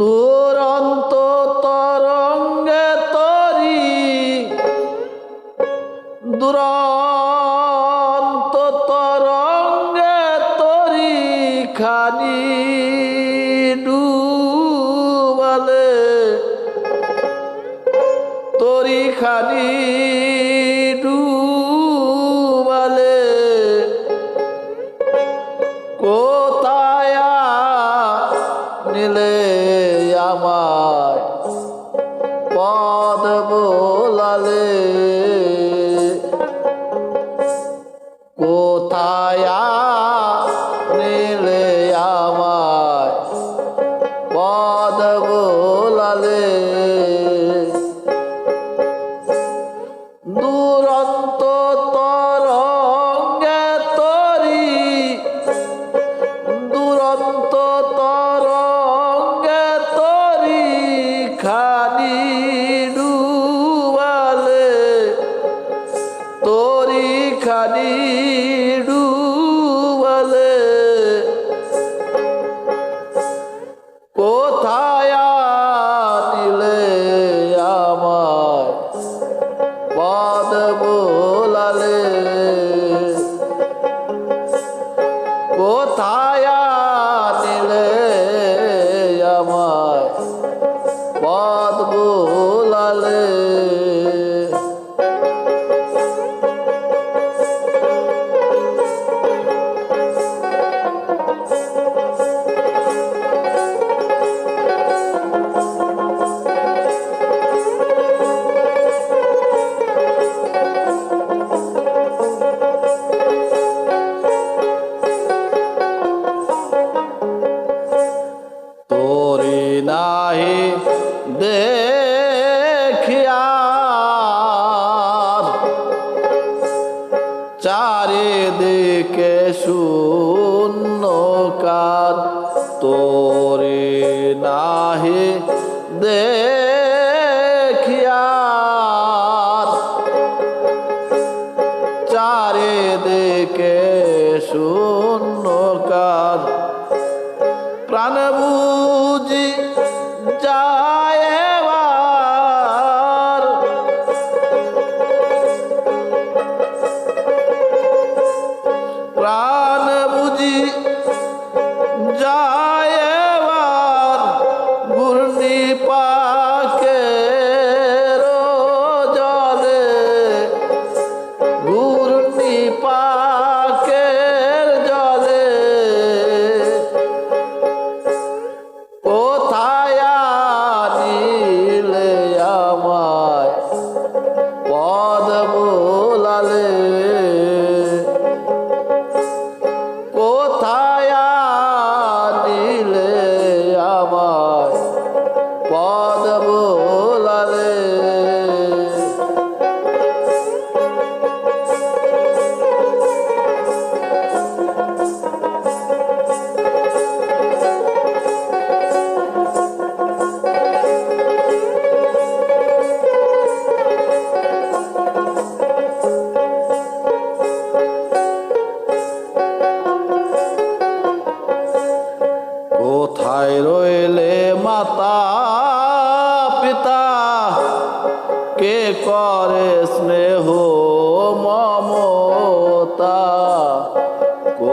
দুরন্ত তরঙ্গে তরি দুরন্ত তরঙ্গে তরি খানি। পানি ডুবালে। কোথায় নিলে আমায়? পদ বোলালে। কোথায় নিলে আমায়? চারিদিকে শূন্যকার তোরে নাহি দেখিয়ার চারিদিকে শূন্যকার যায়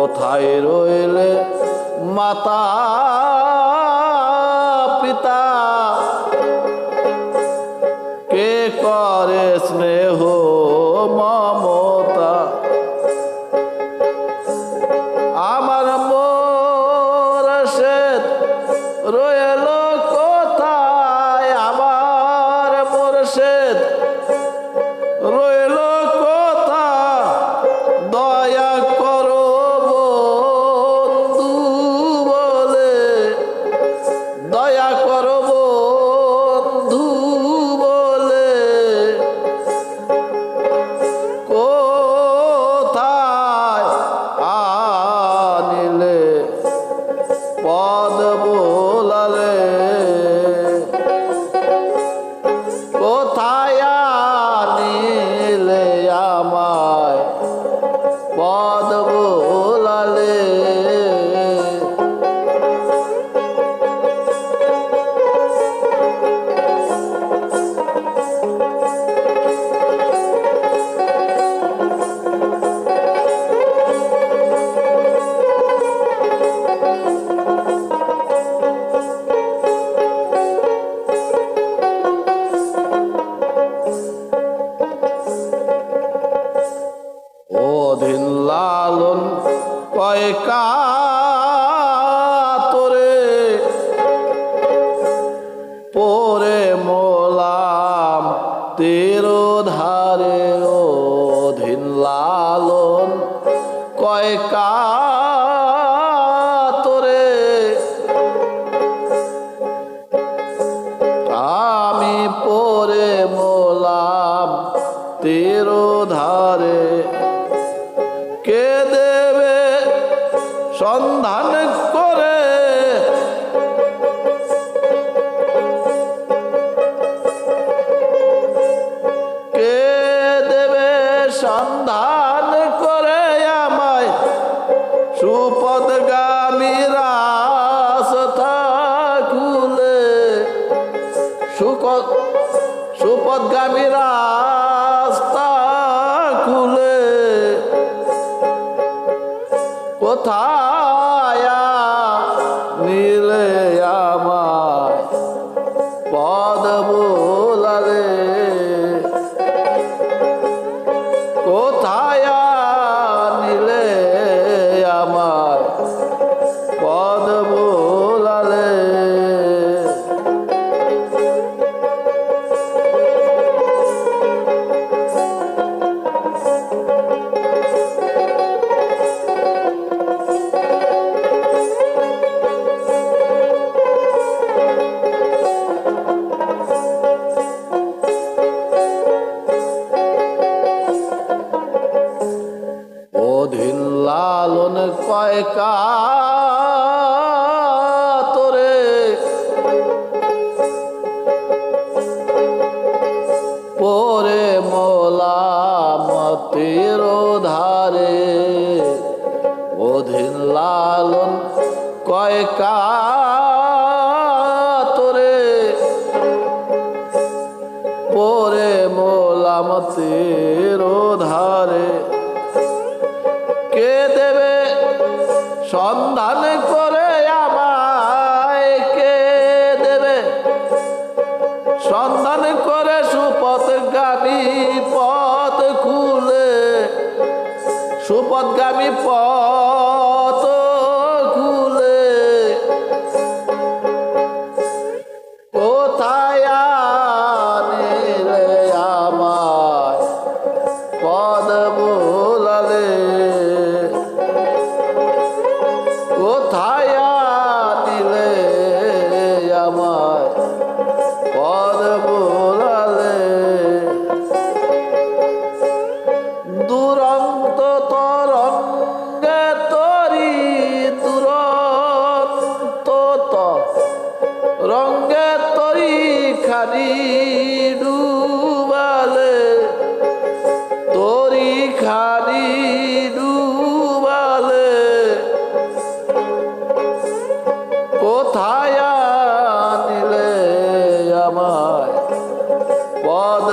কোথায় রইলে মাতা পিতা? কে করে স্নেহ মামো কাতরে পরে মোলাম তেরো ধারে অধীন লালন। কয় আমি পরে মোলাম তেরো ধারে কে দেবে সন্ধান করে। কে দেবে সন্ধান করে আমায়? সুপদগামী রাস্তা কয় তোরে পরে মোলামতির ধারে অধীন লালন কয় সন্ধান করে খানি ডুবালে তরি খানি ডুবালে। কোথায় নিলে আমায় পদ